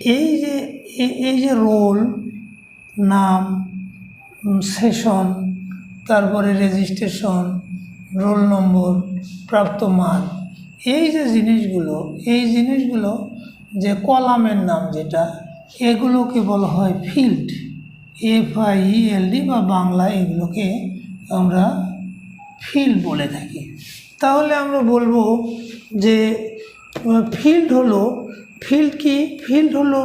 এই যে এই যে রোল, নাম সেশন, তারপরে রেজিস্ট্রেশন, রোল নম্বর, প্রাপ্ত মান এই যে জিনিসগুলো, এই জিনিসগুলো যে কলামের নাম যেটা, এগুলোকে বলা হয় ফিল্ড, এফ আই ডি বা বাংলা এগুলোকে আমরা ফিল্ড বলে থাকি। তাহলে আমরা বলব যে ফিল্ড হলো ফিল্ড কি? ফিল্ড হলো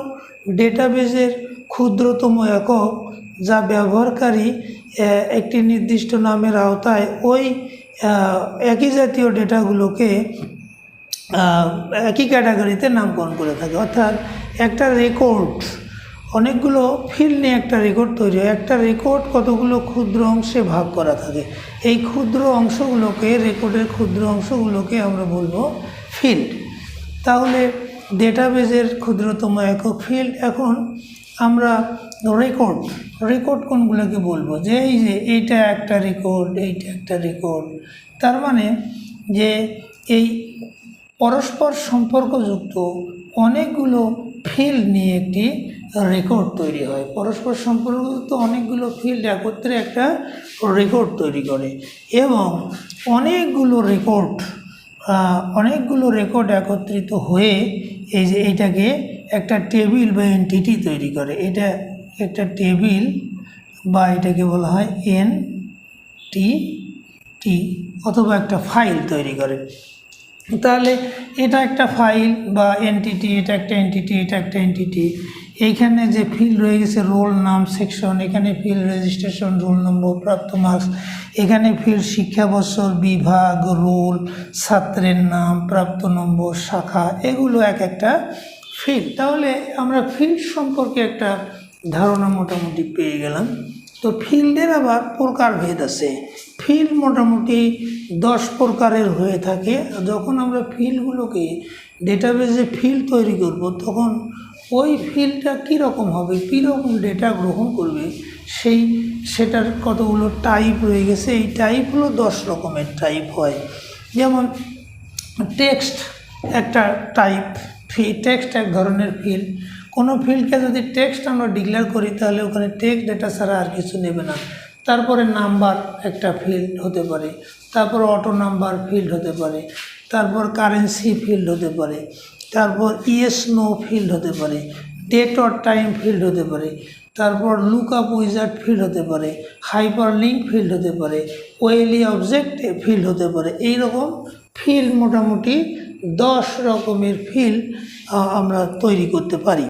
ডেটাবেজের ক্ষুদ্রতম একক যা ব্যবহারকারী একটি নির্দিষ্ট নামের আওতায় ওই একই জাতীয় ডেটাগুলোকে একই ক্যাটাগরিতে নামকরণ করে থাকে। অর্থাৎ একটা রেকর্ড অনেকগুলো ফিল্ড নিয়ে একটা রেকর্ড তৈরি হয়। একটা রেকর্ড কতগুলো ক্ষুদ্র অংশে ভাগ করা থাকে? এই ক্ষুদ্র অংশগুলোকে রেকর্ডের ক্ষুদ্র অংশগুলোকে আমরা বলব ফিল্ড তাহলে ডেটাবেজের ক্ষুদ্রতম একক ফিল্ড এখন আমরা রেকর্ড রেকর্ড কোনগুলোকে বলব? যে এই যে এইটা একটা রেকর্ড এইটা একটা রেকর্ড তার মানে যে এই পরস্পর সম্পর্কযুক্ত অনেকগুলো ফিল্ড নিয়ে একটি রেকর্ড তৈরি হয়। পরস্পর সম্পর্কযুক্ত অনেকগুলো ফিল্ড একত্রে একটা রেকর্ড তৈরি করে। এবং অনেকগুলো রেকর্ড অনেকগুলো রেকর্ড একত্রিত হয়ে এই যে এটাকে একটা টেবিল বা এনটিটি তৈরি করে। এটা একটা টেবিল বা এটাকে বলা হয় এন টি টি অথবা একটা ফাইল তৈরি করে। তাহলে এটা একটা ফাইল বা এনটিটি এটা একটা এনটিটি এটা একটা এনটিটি এইখানে যে ফিল্ড রয়ে গেছে রোল নাম সেকশন এখানে ফিল্ড রেজিস্ট্রেশন রোল নম্বর প্রাপ্ত মার্কস এখানে ফিল্ড শিক্ষাবর্ষর বিভাগ রোল ছাত্রের নাম, প্রাপ্ত নম্বর, শাখা, এগুলো এক একটা ফিল্ড তাহলে আমরা ফিল্ড সম্পর্কে একটা ধারণা মোটামুটি পেয়ে গেলাম। তো ফিল্ডের আবার প্রকারভেদ আছে। ফিল্ড মোটামুটি দশ প্রকারের হয়ে থাকে। যখন আমরা ফিল্ডগুলোকে ডেটাবেজে ফিল্ড তৈরি করব, তখন ওই ফিল্ডটা কীরকম হবে, কীরকম ডেটা গ্রহণ করবে, সেই সেটার কতগুলো টাইপ রয়ে গেছে, এই টাইপগুলো দশ রকমের টাইপ হয়। যেমন টেক্সট একটা টাইপ ফি টেক্সট এক ধরনের ফিল্ড কোনো ফিল্ডকে যদি টেক্সট আমরা ডিক্লেয়ার করি, তাহলে ওখানে টেক্সট ডেটা ছাড়া আর কিছু নেবে না। তারপরে নাম্বার একটা ফিল্ড হতে পারে, তারপর অটো নাম্বার ফিল্ড হতে পারে, তারপর কারেন্সি ফিল্ড হতে পারে, তারপর ইয়েস নো ফিল্ড হতে পারে ডেট অর টাইম ফিল্ড হতে পারে, তারপর লুক আপ উইজার্ড ফিল্ড হতে পারে হাইপার লিঙ্ক ফিল্ড হতে পারে ওয়েলি অবজেক্ট ফিল্ড হতে পারে এই রকম ফিল্ড মোটামুটি দশ রকমের ফিল্ড আমরা তৈরি করতে পারি।